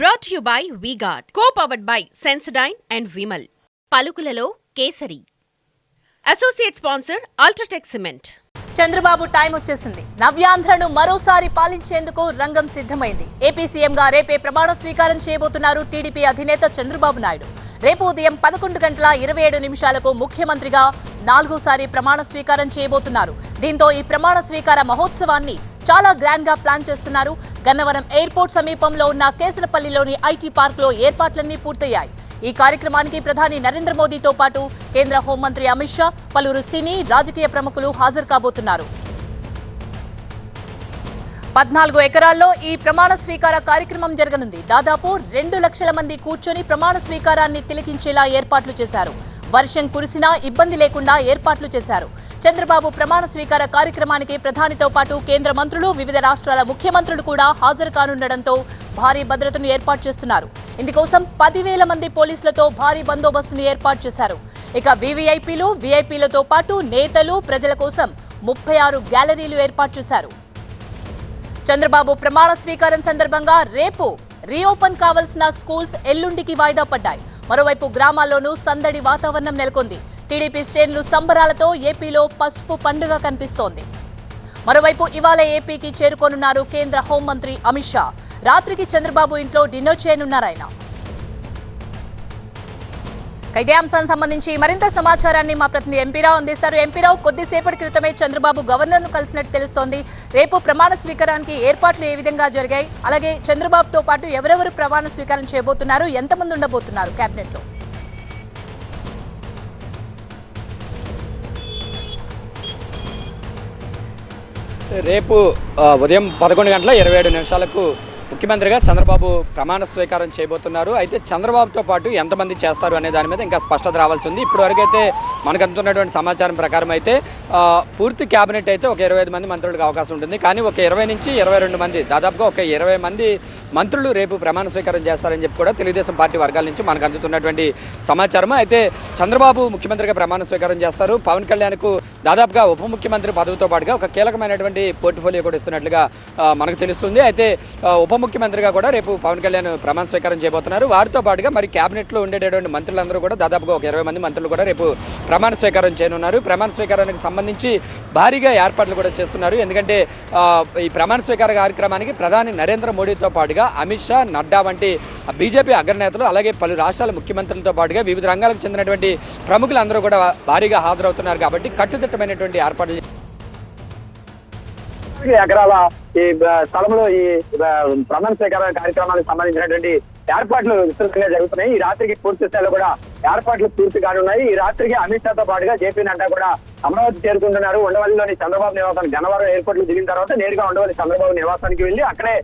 Brought you by VGuard co powered by Sensodyne and Vimal పలుకులలో kesari. Associate sponsor UltraTech cement Chandrababu time వచ్చేసింది. నవ్యాంధ్రను మరోసారి పాలించేందుకు రంగం సిద్ధమైంది. AP సీఎంగా రేపే ప్రమాణ స్వీకారం చేయబోతున్నారు టీడీపీ అధినేత చంద్రబాబు నాయుడు. రేపు ఉదయం పదకొండు గంటల ఇరవై ఏడు నిమిషాలకు ముఖ్యమంత్రిగా నాలుగోసారి ప్రమాణ స్వీకారం చేయబోతున్నారు. దీంతో ఈ ప్రమాణ స్వీకార మహోత్సవాన్ని చాలా గ్రాండ్గా ప్లాన్ చేస్తున్నారు. గన్నవరం ఎయిర్పోర్ట్ సమీపంలో ఉన్న కేసరపల్లిలోని ఐటీ పార్క్లో ఏర్పాట్లన్నీ పూర్తయ్యాయి. ఈ కార్యక్రమానికి ప్రధాని నరేంద్ర మోదీతో పాటు కేంద్ర హోంమంత్రి అమిత్ షా పలువురు సినీ రాజకీయ ప్రముఖులు హాజరు కాబోతున్నారు. పద్నాలుగు ఎకరాల్లో ఈ ప్రమాణ స్వీకార కార్యక్రమం జరగనుంది. దాదాపు రెండు లక్షల మంది కూర్చొని ప్రమాణ స్వీకారాన్ని తిలకించేలా ఏర్పాట్లు చేశారు. వర్షం కురిసినా ఇబ్బంది లేకుండా ఏర్పాట్లు చేశారు. చంద్రబాబు ప్రమాణ స్వీకార కార్యక్రమానికి ప్రధానితో పాటు కేంద్ర మంత్రులు వివిధ రాష్ట్రాల ముఖ్యమంత్రులు కూడా హాజరు కానుండడంతో భారీ భద్రతను ఏర్పాటు చేస్తున్నారు. ఇందుకోసం పదివేల మంది పోలీసులతో భారీ బందోబస్తును ఏర్పాటు చేశారు. ఇక వీవీఐపీలు వీఐపీలతో పాటు నేతలు ప్రజల కోసం ముప్పై ఆరు గ్యాలరీలు ఏర్పాటు చేశారు. చంద్రబాబు ప్రమాణ స్వీకారం సందర్భంగా రేపు రీఓపెన్ కావాల్సిన స్కూల్స్ ఎల్లుండికి వాయిదా పడ్డాయి. మరోవైపు గ్రామాల్లోనూ సందడి వాతావరణం నెలకొంది. టీడీపీ శ్రేణులు సంబరాలతో ఏపీలో పసుపు పండుగ కనిపిస్తోంది. మరోవైపు ఇవాళ ఏపీకి చేరుకోనున్నారు కేంద్ర హోంమంత్రి అమిత్ షా. రాత్రికి చంద్రబాబు ఇంట్లో డిన్నర్ చేయనున్నారాయన ఇదే అంశానికి సంబంధించి మరింత సమాచారాన్ని మా ప్రతినిధి ఎంపీరావు అందిస్తారు. ఎంపీరావు కొద్దిసేపటి క్రితమే చంద్రబాబు గవర్నర్ను కలిసినట్టు తెలుస్తోంది. రేపు ప్రమాణ స్వీకారానికి ఏర్పాట్లు ఏ విధంగా జరిగాయి? అలాగే చంద్రబాబుతో పాటు ఎవరెవరు ప్రమాణ స్వీకారం చేయబోతున్నారు? ఎంతమంది ఉండబోతున్నారు? కేబినెట్లో రేపు ఉదయం పదకొండు గంటల ఇరవై ఏడు నిమిషాలకు ముఖ్యమంత్రిగా చంద్రబాబు ప్రమాణ స్వీకారం చేయబోతున్నారు. అయితే చంద్రబాబుతో పాటు ఎంతమంది చేస్తారు అనే దాని మీద ఇంకా స్పష్టత రావాల్సి ఉంది. ఇప్పుడు వరకు అయితే మనకు అందుతున్నటువంటి సమాచారం ప్రకారం అయితే పూర్తి క్యాబినెట్ అయితే ఒక ఇరవై ఐదు మంది మంత్రులకు అవకాశం ఉంటుంది. కానీ ఒక ఇరవై నుంచి ఇరవై రెండు మంది దాదాపుగా ఒక ఇరవై మంది మంత్రులు రేపు ప్రమాణ స్వీకారం చేస్తారని చెప్పి కూడా తెలుగుదేశం పార్టీ వర్గాల నుంచి మనకు అందుతున్నటువంటి సమాచారం అయితే చంద్రబాబు ముఖ్యమంత్రిగా ప్రమాణ స్వీకారం చేస్తారు. పవన్ కళ్యాణ్కు దాదాపుగా ఉప ముఖ్యమంత్రి పదవితో పాటుగా ఒక కీలకమైనటువంటి పోర్ట్ఫోలియో కూడా ఇస్తున్నట్లుగా మనకు తెలుస్తుంది. అయితే ఉప ముఖ్యమంత్రిగా కూడా రేపు పవన్ కళ్యాణ్ ప్రమాణ స్వీకారం చేయబోతున్నారు. వారితో పాటుగా మరి క్యాబినెట్లో ఉండేటటువంటి మంత్రులందరూ కూడా దాదాపుగా ఒక ఇరవై మంది మంత్రులు కూడా రేపు ప్రమాణ స్వీకారం చేయనున్నారు. ప్రమాణ స్వీకారానికి సంబంధించి భారీగా ఏర్పాట్లు కూడా చేస్తున్నారు. ఎందుకంటే ఈ ప్రమాణ స్వీకార కార్యక్రమానికి ప్రధాని నరేంద్ర మోడీతో పాటుగా అమిత్ షా నడ్డా వంటి బీజేపీ అగ్రనేతలు అలాగే పలు రాష్ట్రాల ముఖ్యమంత్రులతో పాటుగా వివిధ రంగాలకు చెందినటువంటి ప్రముఖులందరూ కూడా భారీగా హాజరవుతున్నారు. కాబట్టి కట్టుదిట్టమైనటువంటి ఏర్పాట్లు ఎకరాల ఈ స్థలంలో ఈ ప్రమాణ స్వీకార కార్యక్రమానికి సంబంధించినటువంటి ఏర్పాట్లు విస్తృతంగా జరుగుతున్నాయి. ఈ రాత్రికి పూర్తి స్థాయిలో కూడా ఏర్పాట్లు పూర్తి కానున్నాయి ఈ రాత్రికి అమిత్ షాతో పాటుగా జేపీ నడ్డా కూడా అమరావతి చేరుకుంటున్నారు. ఉండవల్లిలోని చంద్రబాబు నివాసానికి గన్నవరం ఎయిర్పోర్ట్లో దిగిన తర్వాత నేరుగా ఉండవల్లి చంద్రబాబు నివాసానికి వెళ్ళి అక్కడే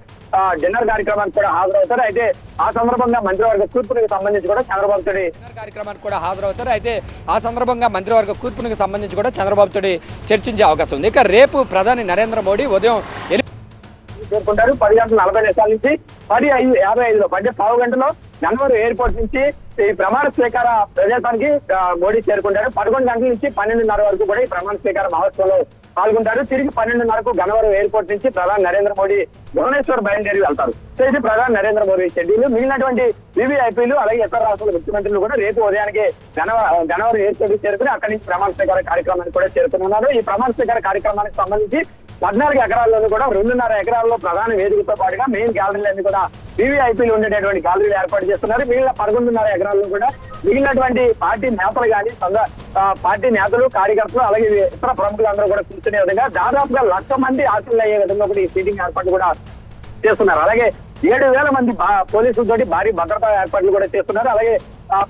డిన్నర్ కార్యక్రమానికి కూడా హాజరవుతారు. అయితే ఆ సందర్భంగా మంత్రివర్గ కూర్పునికి సంబంధించి కూడా చంద్రబాబు డిన్నర్ కార్యక్రమానికి కూడా హాజరవుతారు. అయితే ఆ సందర్భంగా మంత్రివర్గ కూర్పునికి సంబంధించి కూడా చంద్రబాబుతో చర్చించే అవకాశం ఉంది. ఇక రేపు ప్రధాని నరేంద్ర మోడీ ఉదయం చేరుకుంటారు. పది గంటల నలభై నిమిషాల నుంచి పది ఐదు యాభై ఐదులో అంటే పావు గంటలో గన్నవరం ఎయిర్పోర్ట్ నుంచి ఈ ప్రమాణ స్వీకార ప్రదేశానికి మోడీ చేరుకుంటారు. పదకొండు గంటల నుంచి పన్నెండున్నర వరకు కూడా ఈ ప్రమాణ స్వీకార మహోత్సవంలో పాల్గొంటారు. తిరిగి పన్నెండున్నరకు గన్నవరం ఎయిర్పోర్ట్ నుంచి ప్రధాని నరేంద్ర మోడీ భువనేశ్వర్ బయలుదేరి వెళ్తారు. సో ఇది ప్రధాని నరేంద్ర మోడీ షెడ్యూల్ మిగిలినటువంటి వివిఐపీలు అలాగే ఇతర రాష్ట్రాల ముఖ్యమంత్రులు కూడా రేపు ఉదయానికి గనవ గన్నవరం ఎయిర్పోర్ట్ చేరుకుని అక్కడి నుంచి ప్రమాణ స్వీకార కార్యక్రమానికి కూడా చేరుకున్నారు ఈ ప్రమాణ స్వీకార కార్యక్రమానికి సంబంధించి పద్నాలుగు ఎకరాల్లోనూ కూడా రెండున్నర ఎకరాల్లో ప్రధాన వేదికతో పాటుగా మెయిన్ గ్యాలరీలన్నీ కూడా వివిఐపీలు ఉండేటటువంటి గ్యాలరీలు ఏర్పాటు చేస్తున్నారు. మిగిలిన పదకొండున్నర ఎకరాల్లో కూడా మిగిలినటువంటి పార్టీ నేతలు కానీ పార్టీ నేతలు కార్యకర్తలు అలాగే ఇతర ప్రముఖులందరూ కూడా కూర్చునే విధంగా దాదాపుగా లక్ష మంది ఆశలు అయ్యే విధంగా కూడా ఈ సీటింగ్ ఏర్పాటు కూడా చేస్తున్నారు. అలాగే ఏడు వేల మంది బా- పోలీసులతోటి భారీ భద్రతా ఏర్పాట్లు కూడా చేస్తున్నారు. అలాగే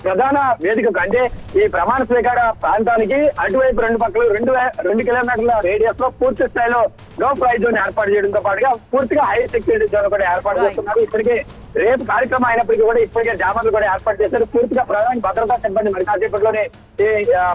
ప్రధాన వేదికకు అంటే ఈ ప్రమాణ స్వీకార ప్రాంతానికి అటువైపు రెండు పక్కలు రెండు రెండు కిలోమీటర్ల రేడియస్లో పూర్తి స్థాయిలో నో ప్రైజ్ జోన్ ఏర్పాటు చేయడంతో పాటుగా పూర్తిగా హై సెక్యూరిటీ జోన్ కూడా ఏర్పాటు చేస్తున్నారు. ఇప్పటికే రేపు కార్యక్రమం అయినప్పటికీ కూడా ఇప్పటికే జామర్లు కూడా ఏర్పాటు చేశారు. పూర్తిగా ప్రధాని భద్రతా సిబ్బంది మరి కాసేపట్లోనే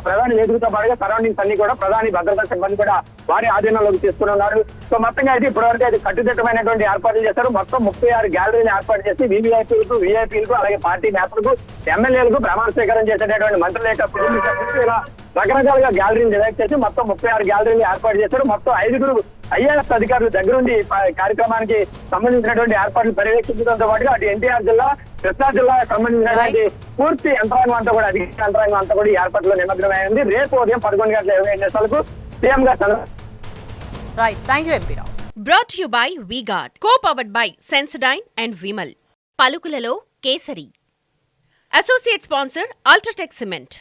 ప్రధాని వేదికతో పాటుగా సరౌండింగ్స్ అన్ని కూడా ప్రధాని భద్రతా సిబ్బంది కూడా వారి ఆధీనంలోకి తీసుకుని ఉన్నారు. సో మొత్తంగా అయితే ఇప్పటివరకు అయితే కట్టుదిట్టమైనటువంటి ఏర్పాట్లు చేశారు. మొత్తం ముప్పై ఆరు గ్యాలరీలు ఏర్పాటు చేసి వీవీఐపీలకు వీఐపీలకు అలాగే పార్టీ నేతలకు ఎమ్మెల్యేలకు ప్రమాణ స్వీకారం చేసేటటువంటి మంత్రుల యొక్క కుటుంబ రకరకాలుగా గ్యాలరీలు డివైడ్ చేసి మొత్తం ముప్పై ఆరు గ్యాలరీలు ఏర్పాటు చేశారు. మొత్తం ఐదుగురు ఐఏఎస్ అధికారులు దగ్గరుండి కార్యక్రమానికి సంబంధించినటువంటి ఏర్పాట్లు పర్యవేక్షించడంతో పాటుగా అటు ఎన్టీఆర్ జిల్లా కృష్ణా జిల్లా సంబంధించినటువంటి పూర్తి యంత్రాంగం అంతా కూడా అధికార యంత్రాంగం అంతా కూడా ఏర్పాట్లో నిమగ్నమైంది రేపు ఉదయం పదకొండు గంటల ఇరవై ఐదు నిమిషాలకు సీఎం గా Chandra- right thank you MP brought you by VGuard co powered by Sensodyne and Vimal పలుకులలో kesari associate sponsor UltraTech cement